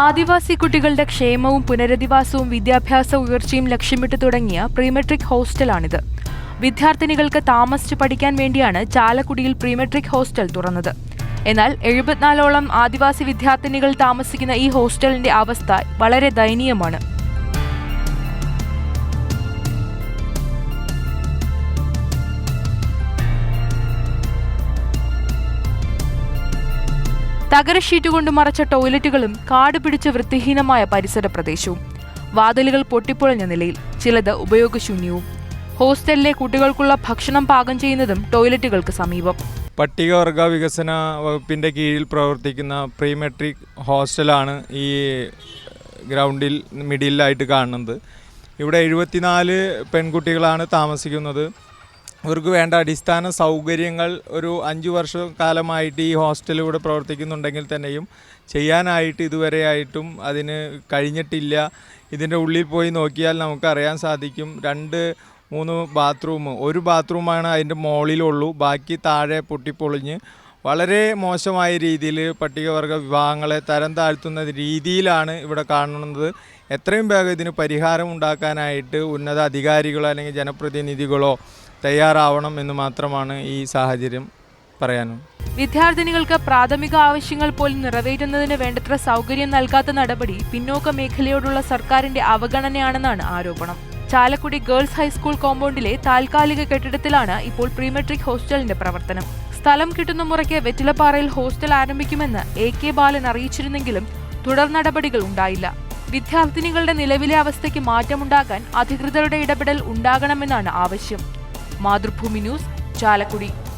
ആദിവാസി കുട്ടികളുടെ ക്ഷേമവും പുനരധിവാസവും വിദ്യാഭ്യാസ ഉയർച്ചയും ലക്ഷ്യമിട്ട് തുടങ്ങിയ പ്രീമെട്രിക് ഹോസ്റ്റലാണിത്. വിദ്യാർത്ഥിനികൾക്ക് താമസിച്ചു പഠിക്കാൻ വേണ്ടിയാണ് ചാലക്കുടിയിൽ പ്രീമെട്രിക് ഹോസ്റ്റൽ തുറന്നത്. എന്നാൽ എഴുപത്തിനാലോളം ആദിവാസി വിദ്യാർത്ഥിനികൾ താമസിക്കുന്ന ഈ ഹോസ്റ്റലിന്റെ അവസ്ഥ വളരെ ദയനീയമാണ്. തകര ഷീറ്റ് കൊണ്ട് മറച്ച ടോയ്ലറ്റുകളും കാട് പിടിച്ച വൃത്തിഹീനമായ പരിസര പ്രദേശവും. വാതിലുകൾ പൊട്ടിപ്പൊളിഞ്ഞ നിലയിൽ ചിലത് ഉപയോഗശൂന്യവും. ഹോസ്റ്റലിലെ കുട്ടികൾക്കുള്ള ഭക്ഷണം പാകം ചെയ്യുന്നതും ടോയ്ലറ്റുകൾക്ക് സമീപം. പട്ടികവർഗ വികസന വകുപ്പിന്റെ കീഴിൽ പ്രവർത്തിക്കുന്ന പ്രീമെട്രിക് ഹോസ്റ്റലാണ് ഈ ഗ്രൗണ്ടിൽ മിഡിലായിട്ട് കാണുന്നത്. ഇവിടെ എഴുപത്തിനാല് പെൺകുട്ടികളാണ് താമസിക്കുന്നത്. ഇവർക്ക് വേണ്ട അടിസ്ഥാന സൗകര്യങ്ങൾ ഒരു അഞ്ച് വർഷ കാലമായിട്ട് ഈ ഹോസ്റ്റലിലൂടെ പ്രവർത്തിക്കുന്നുണ്ടെങ്കിൽ തന്നെയും ചെയ്യാനായിട്ട് ഇതുവരെ ആയിട്ടും അതിന് കഴിഞ്ഞിട്ടില്ല. ഇതിന്റെ ഉള്ളിൽ പോയി നോക്കിയാൽ നമുക്കറിയാൻ സാധിക്കും രണ്ട് മൂന്ന് ബാത്റൂം ഒരു ബാത്റൂമാണ് അതിന്റെ മുകളിലുള്ളൂ. ബാക്കി താഴെ പൊട്ടിപ്പൊളിഞ്ഞ് വളരെ മോശമായ രീതിയിൽ പട്ടികവർഗ വിഭാഗങ്ങളെ തരം താഴ്ത്തുന്ന രീതിയിലാണ് ഇവിടെ കാണുന്നത്. എത്രയും വേഗം ഇതിന് പരിഹാരം ഉണ്ടാക്കാനായിട്ട് ഉന്നത അധികാരികളോ അല്ലെങ്കിൽ ജനപ്രതിനിധികളോ തയ്യാറാവണം എന്ന് മാത്രമാണ് ഈ സാഹചര്യം പറയാനും. വിദ്യാർത്ഥിനികൾക്ക് പ്രാഥമിക ആവശ്യങ്ങൾ പോലും നിറവേറ്റുന്നതിന് വേണ്ടത്ര സൗകര്യം നൽകാത്ത നടപടി പിന്നോക്ക മേഖലയോടുള്ള സർക്കാരിന്റെ അവഗണനയാണെന്നാണ് ആരോപണം. ചാലക്കുടി ഗേൾസ് ഹൈസ്കൂൾ കോമ്പൗണ്ടിലെ താൽക്കാലിക കെട്ടിടത്തിലാണ് ഇപ്പോൾ പ്രീമെട്രിക് ഹോസ്റ്റലിന്റെ പ്രവർത്തനം. സ്ഥലം കിട്ടുന്ന മുറയ്ക്ക് വെറ്റിലപ്പാറയിൽ ഹോസ്റ്റൽ ആരംഭിക്കുമെന്ന് എ കെ ബാലൻ അറിയിച്ചിരുന്നെങ്കിലും തുടർ നടപടികൾ ഉണ്ടായില്ല. വിദ്യാർത്ഥിനികളുടെ നിലവിലെ അവസ്ഥയ്ക്ക് മാറ്റമുണ്ടാക്കാൻ അധികൃതരുടെ ഇടപെടൽ ഉണ്ടാകണമെന്നാണ് ആവശ്യം. മാതൃഭൂമി ന്യൂസ് ചാലക്കുടി.